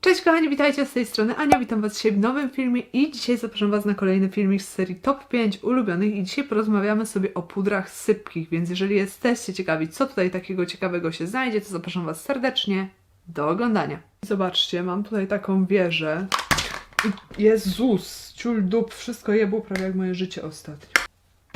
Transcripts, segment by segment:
Cześć kochani, witajcie z tej strony Ania, witam was dzisiaj w nowym filmie i dzisiaj zapraszam was na kolejny filmik z serii Top 5 ulubionych i dzisiaj porozmawiamy sobie o pudrach sypkich, więc jeżeli jesteście ciekawi, co tutaj takiego ciekawego się znajdzie, to zapraszam was serdecznie do oglądania. Zobaczcie, mam tutaj taką wieżę. Jezus, ciul dup, wszystko jebło prawie jak moje życie ostatnio.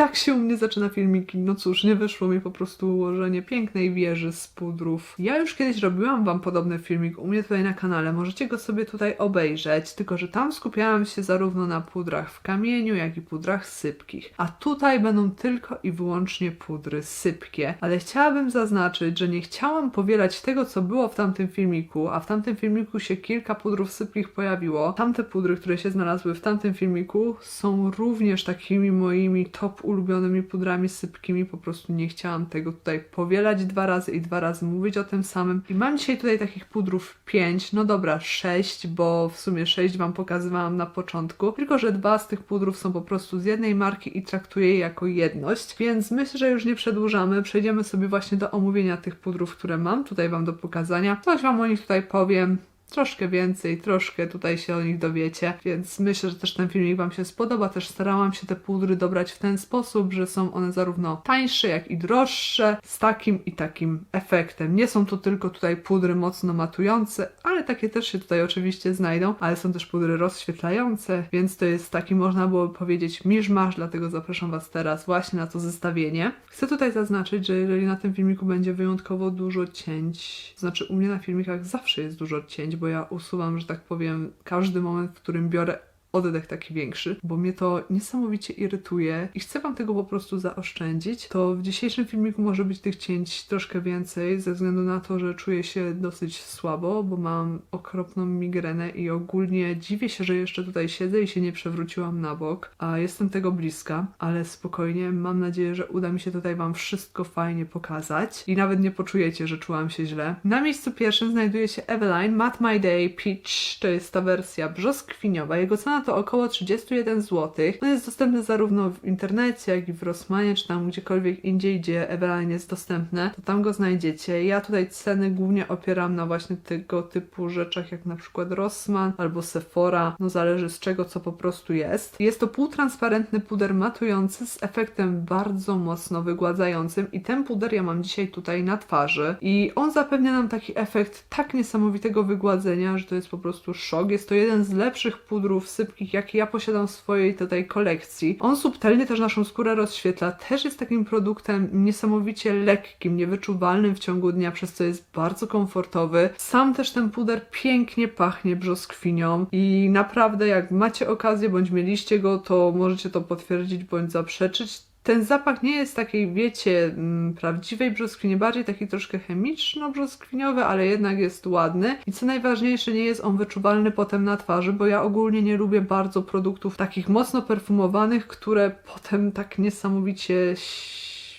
Tak się u mnie zaczyna filmiki. No cóż, nie wyszło mi po prostu ułożenie pięknej wieży z pudrów. Ja już kiedyś robiłam wam podobny filmik u mnie tutaj na kanale. Możecie go sobie tutaj obejrzeć, tylko że tam skupiałam się zarówno na pudrach w kamieniu, jak i pudrach sypkich. A tutaj będą tylko i wyłącznie pudry sypkie. Ale chciałabym zaznaczyć, że nie chciałam powielać tego, co było w tamtym filmiku, a w tamtym filmiku się kilka pudrów sypkich pojawiło. Tamte pudry, które się znalazły w tamtym filmiku, są również takimi moimi top ulubionymi pudrami sypkimi. Po prostu nie chciałam tego tutaj powielać dwa razy i dwa razy mówić o tym samym. I mam dzisiaj tutaj takich pudrów pięć, no dobra, sześć, bo w sumie sześć wam pokazywałam na początku. Tylko, że dwa z tych pudrów są po prostu z jednej marki i traktuję je jako jedność. Więc myślę, że już nie przedłużamy. Przejdziemy sobie właśnie do omówienia tych pudrów, które mam tutaj wam do pokazania. Coś wam o nich tutaj powiem troszkę więcej, troszkę tutaj się o nich dowiecie, więc myślę, że też ten filmik Wam się spodoba. Też starałam się te pudry dobrać w ten sposób, że są one zarówno tańsze, jak i droższe, z takim i takim efektem. Nie są to tylko tutaj pudry mocno matujące, ale takie też się tutaj oczywiście znajdą, ale są też pudry rozświetlające, więc to jest taki, można byłoby powiedzieć, miszmasz, dlatego zapraszam Was teraz właśnie na to zestawienie. Chcę tutaj zaznaczyć, że jeżeli na tym filmiku będzie wyjątkowo dużo cięć, to znaczy u mnie na filmikach zawsze jest dużo cięć, bo ja usuwam, że tak powiem, każdy moment, w którym biorę oddech taki większy, bo mnie to niesamowicie irytuje i chcę Wam tego po prostu zaoszczędzić, to w dzisiejszym filmiku może być tych cięć troszkę więcej, ze względu na to, że czuję się dosyć słabo, bo mam okropną migrenę i ogólnie dziwię się, że jeszcze tutaj siedzę i się nie przewróciłam na bok, a jestem tego bliska, ale spokojnie, mam nadzieję, że uda mi się tutaj Wam wszystko fajnie pokazać i nawet nie poczujecie, że czułam się źle. Na miejscu pierwszym znajduje się Eveline Mat My Day Peach, to jest ta wersja brzoskwiniowa, jego cena to około 31 zł. On jest dostępny zarówno w internecie, jak i w Rossmanie, czy tam gdziekolwiek indziej, gdzie Eveline jest dostępne, to tam go znajdziecie. Ja tutaj ceny głównie opieram na właśnie tego typu rzeczach, jak na przykład Rossman albo Sephora, no zależy z czego co po prostu jest. Jest to półtransparentny puder matujący z efektem bardzo mocno wygładzającym i ten puder ja mam dzisiaj tutaj na twarzy i on zapewnia nam taki efekt tak niesamowitego wygładzenia, że to jest po prostu szok. Jest to jeden z lepszych pudrów sypkich, jaki ja posiadam w swojej tutaj kolekcji. On subtelnie też naszą skórę rozświetla, też jest takim produktem niesamowicie lekkim, niewyczuwalnym w ciągu dnia, przez co jest bardzo komfortowy. Sam też ten puder pięknie pachnie brzoskwinią i naprawdę jak macie okazję, bądź mieliście go, to możecie to potwierdzić bądź zaprzeczyć. Ten zapach nie jest takiej, wiecie, mm, prawdziwej brzoskwini, bardziej taki troszkę chemiczno-brzoskwiniowy, ale jednak jest ładny. I co najważniejsze, nie jest on wyczuwalny potem na twarzy, bo ja ogólnie nie lubię bardzo produktów takich mocno perfumowanych, które potem tak niesamowicie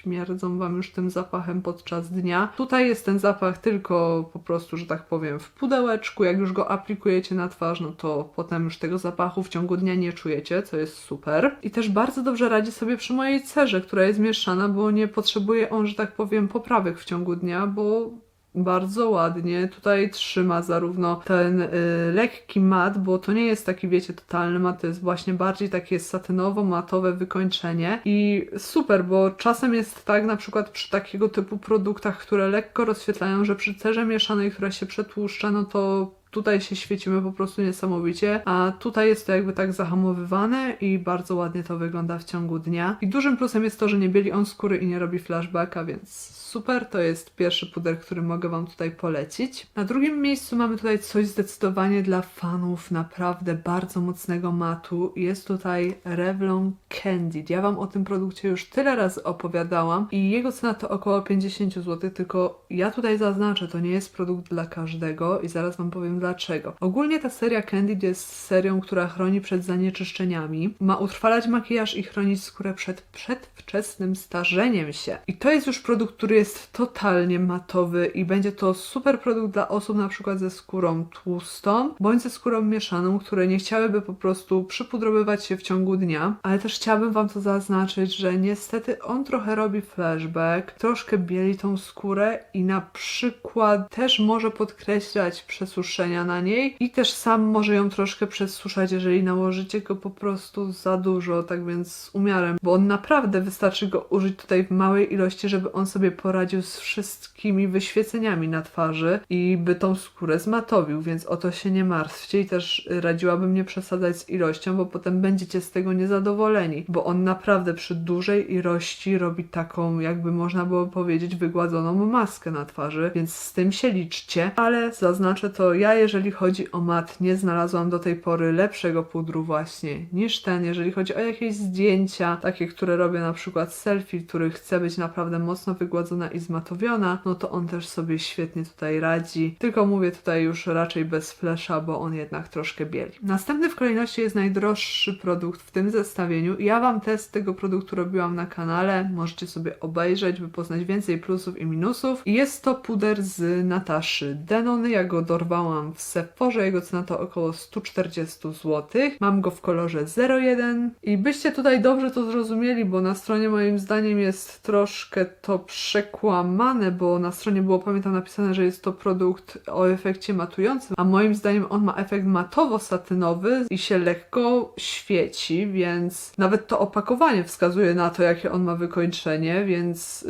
śmierdzą Wam już tym zapachem podczas dnia. Tutaj jest ten zapach tylko po prostu, że tak powiem, w pudełeczku. Jak już go aplikujecie na twarz, no to potem już tego zapachu w ciągu dnia nie czujecie, co jest super. I też bardzo dobrze radzi sobie przy mojej cerze, która jest mieszana, bo nie potrzebuje on, że tak powiem, poprawek w ciągu dnia, bo bardzo ładnie. Tutaj trzyma zarówno ten y, lekki mat, bo to nie jest taki, wiecie, totalny mat, to jest właśnie bardziej takie satynowo-matowe wykończenie. I super, bo czasem jest tak na przykład przy takiego typu produktach, które lekko rozświetlają, że przy cerze mieszanej, która się przetłuszcza, no to tutaj się świecimy po prostu niesamowicie, a tutaj jest to jakby tak zahamowywane i bardzo ładnie to wygląda w ciągu dnia. I dużym plusem jest to, że nie bieli on skóry i nie robi flashbacka, więc super, to jest pierwszy puder, który mogę Wam tutaj polecić. Na drugim miejscu mamy tutaj coś zdecydowanie dla fanów naprawdę bardzo mocnego matu. Jest tutaj Revlon Candid. Ja Wam o tym produkcie już tyle razy opowiadałam i jego cena to około 50 zł, tylko ja tutaj zaznaczę, to nie jest produkt dla każdego i zaraz Wam powiem dlaczego. Ogólnie ta seria Candid jest serią, która chroni przed zanieczyszczeniami, ma utrwalać makijaż i chronić skórę przed przedwczesnym starzeniem się. I to jest już produkt, który jest totalnie matowy i będzie to super produkt dla osób na przykład ze skórą tłustą bądź ze skórą mieszaną, które nie chciałyby po prostu przypudrowywać się w ciągu dnia, ale też chciałabym Wam to zaznaczyć, że niestety on trochę robi flashback, troszkę bieli tą skórę i na przykład też może podkreślać przesuszenie na niej i też sam może ją troszkę przesuszać, jeżeli nałożycie go po prostu za dużo, tak więc z umiarem, bo on naprawdę wystarczy go użyć tutaj w małej ilości, żeby on sobie poradził z wszystkimi wyświeceniami na twarzy i by tą skórę zmatowił, więc o to się nie martwcie i też radziłabym nie przesadzać z ilością, bo potem będziecie z tego niezadowoleni, bo on naprawdę przy dużej ilości robi taką, jakby można było powiedzieć, wygładzoną maskę na twarzy, więc z tym się liczcie, ale zaznaczę to, ja jeżeli chodzi o mat, nie znalazłam do tej pory lepszego pudru właśnie niż ten, jeżeli chodzi o jakieś zdjęcia, takie, które robię na przykład selfie, który chce być naprawdę mocno wygładzona i zmatowiona, no to on też sobie świetnie tutaj radzi, tylko mówię tutaj już raczej bez flesza, bo on jednak troszkę bieli. Następny w kolejności jest najdroższy produkt w tym zestawieniu. Ja Wam test tego produktu robiłam na kanale, możecie sobie obejrzeć, by poznać więcej plusów i minusów. Jest to puder z Nataszy Denony, ja go dorwałam w Sephorze, jego cena to około 140 zł. Mam go w kolorze 01 i byście tutaj dobrze to zrozumieli, bo na stronie moim zdaniem jest troszkę to przekłamane, bo na stronie było pamiętam napisane, że jest to produkt o efekcie matującym, a moim zdaniem on ma efekt matowo-satynowy i się lekko świeci, więc nawet to opakowanie wskazuje na to, jakie on ma wykończenie, więc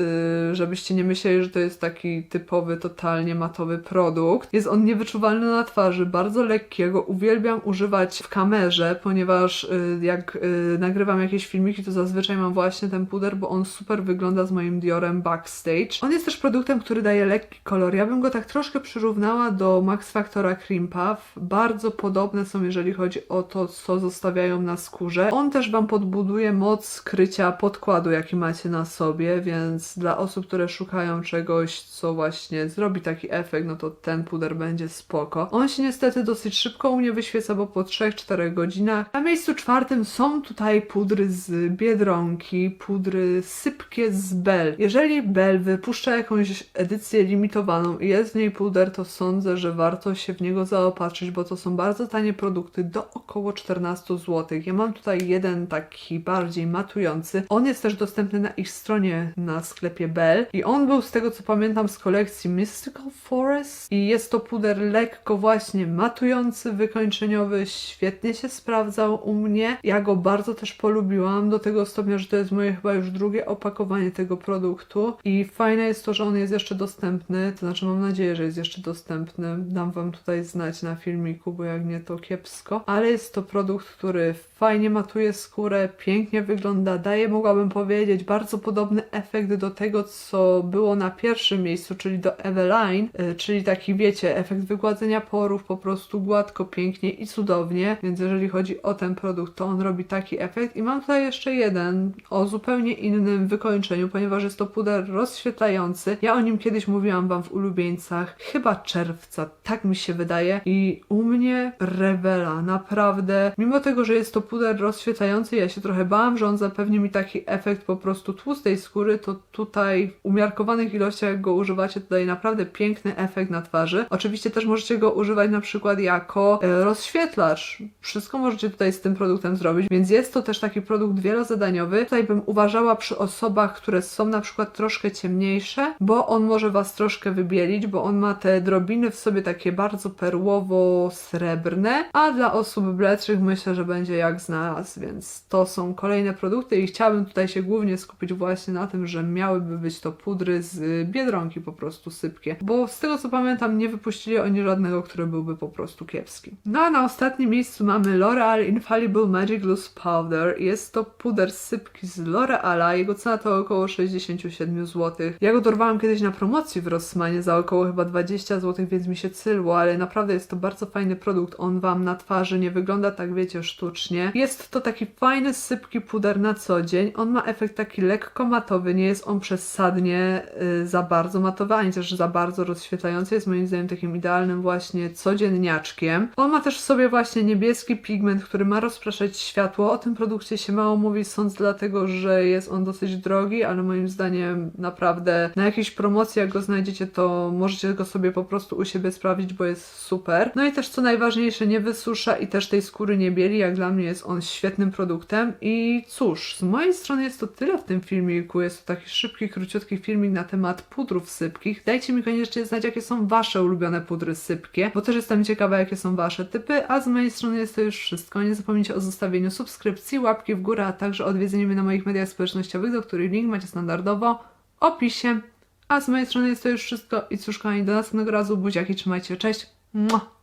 yy, żebyście nie myśleli, że to jest taki typowy, totalnie matowy produkt. Jest on niewyczuwalny na twarzy, bardzo lekki, ja go uwielbiam używać w kamerze, ponieważ yy, jak yy, nagrywam jakieś filmiki, to zazwyczaj mam właśnie ten puder, bo on super wygląda z moim Diorem Backstage. On jest też produktem, który daje lekki kolor. Ja bym go tak troszkę przyrównała do Max Factora Cream Puff. Bardzo podobne są, jeżeli chodzi o to, co zostawiają na skórze. On też Wam podbuduje moc skrycia podkładu, jaki macie na sobie, więc dla osób, które szukają czegoś, co właśnie zrobi taki efekt, no to ten puder będzie spoko. On się niestety dosyć szybko u mnie wyświeca, bo po 3-4 godzinach. Na miejscu czwartym są tutaj pudry z Biedronki, pudry sypkie z Bell. Jeżeli Bell wypuszcza jakąś edycję limitowaną i jest w niej puder, to sądzę, że warto się w niego zaopatrzyć, bo to są bardzo tanie produkty do około 14 zł. Ja mam tutaj jeden taki bardziej matujący. On jest też dostępny na ich stronie na sklepie Bell i on był z tego co pamiętam z kolekcji Mystical Forest i jest to puder lekko właśnie matujący, wykończeniowy, świetnie się sprawdzał u mnie. Ja go bardzo też polubiłam do tego stopnia, że to jest moje chyba już drugie opakowanie tego produktu. I fajne jest to, że on jest jeszcze dostępny, to znaczy mam nadzieję, że jest jeszcze dostępny. Dam Wam tutaj znać na filmiku, bo jak nie to kiepsko, ale jest to produkt, który fajnie matuje skórę, pięknie wygląda, daje, mogłabym powiedzieć, bardzo podobny efekt do tego, co było na pierwszym miejscu, czyli do Eveline, y, czyli taki, wiecie, efekt wygładzenia porów, po prostu gładko, pięknie i cudownie, więc jeżeli chodzi o ten produkt, to on robi taki efekt i mam tutaj jeszcze jeden o zupełnie innym wykończeniu, ponieważ jest to puder rozświetlający. Ja o nim kiedyś mówiłam Wam w ulubieńcach, chyba czerwca, tak mi się wydaje i u mnie rewela, naprawdę, mimo tego, że jest to puder rozświetlający, ja się trochę bałam, że on zapewni mi taki efekt po prostu tłustej skóry, to tutaj w umiarkowanych ilościach go używacie, to daje naprawdę piękny efekt na twarzy. Oczywiście też możecie go używać na przykład jako e, rozświetlacz. Wszystko możecie tutaj z tym produktem zrobić, więc jest to też taki produkt wielozadaniowy. Tutaj bym uważała przy osobach, które są na przykład troszkę ciemniejsze, bo on może Was troszkę wybielić, bo on ma te drobiny w sobie takie bardzo perłowo-srebrne, a dla osób bledszych myślę, że będzie jak znalazł, więc to są kolejne produkty i chciałabym tutaj się głównie skupić właśnie na tym, że miałyby być to pudry z Biedronki po prostu sypkie, bo z tego co pamiętam nie wypuścili oni żadnego, który byłby po prostu kiepski. No a na ostatnim miejscu mamy L'Oreal Infallible Magic Loose Powder. Jest to puder sypki z L'Oreala, jego cena to około 67 zł. Ja go dorwałam kiedyś na promocji w Rossmanie za około chyba 20 zł, więc mi się cylło, ale naprawdę jest to bardzo fajny produkt. On Wam na twarzy nie wygląda tak, wiecie, sztucznie. Jest to taki fajny, sypki puder na co dzień. On ma efekt taki lekko matowy, nie jest on przesadnie y, za bardzo matowy, ani też za bardzo rozświetlający. Jest moim zdaniem takim idealnym właśnie codzienniaczkiem. On ma też w sobie właśnie niebieski pigment, który ma rozpraszać światło. O tym produkcie się mało mówi, sąd dlatego, że jest on dosyć drogi, ale moim zdaniem naprawdę na jakiejś promocji, jak go znajdziecie, to możecie go sobie po prostu u siebie sprawdzić, bo jest super. No i też co najważniejsze, nie wysusza i też tej skóry nie bieli. Jak dla mnie jest on świetnym produktem. I cóż, z mojej strony jest to tyle w tym filmiku. Jest to taki szybki, króciutki filmik na temat pudrów sypkich. Dajcie mi koniecznie znać, jakie są Wasze ulubione pudry sypkie szybkie, bo też jestem ciekawa, jakie są Wasze typy, a z mojej strony jest to już wszystko. Nie zapomnijcie o zostawieniu subskrypcji, łapki w górę, a także odwiedzeniu mnie na moich mediach społecznościowych, do których link macie standardowo w opisie. A z mojej strony jest to już wszystko i cóż kochani, do następnego razu, buziaki, trzymajcie, cześć! Mua.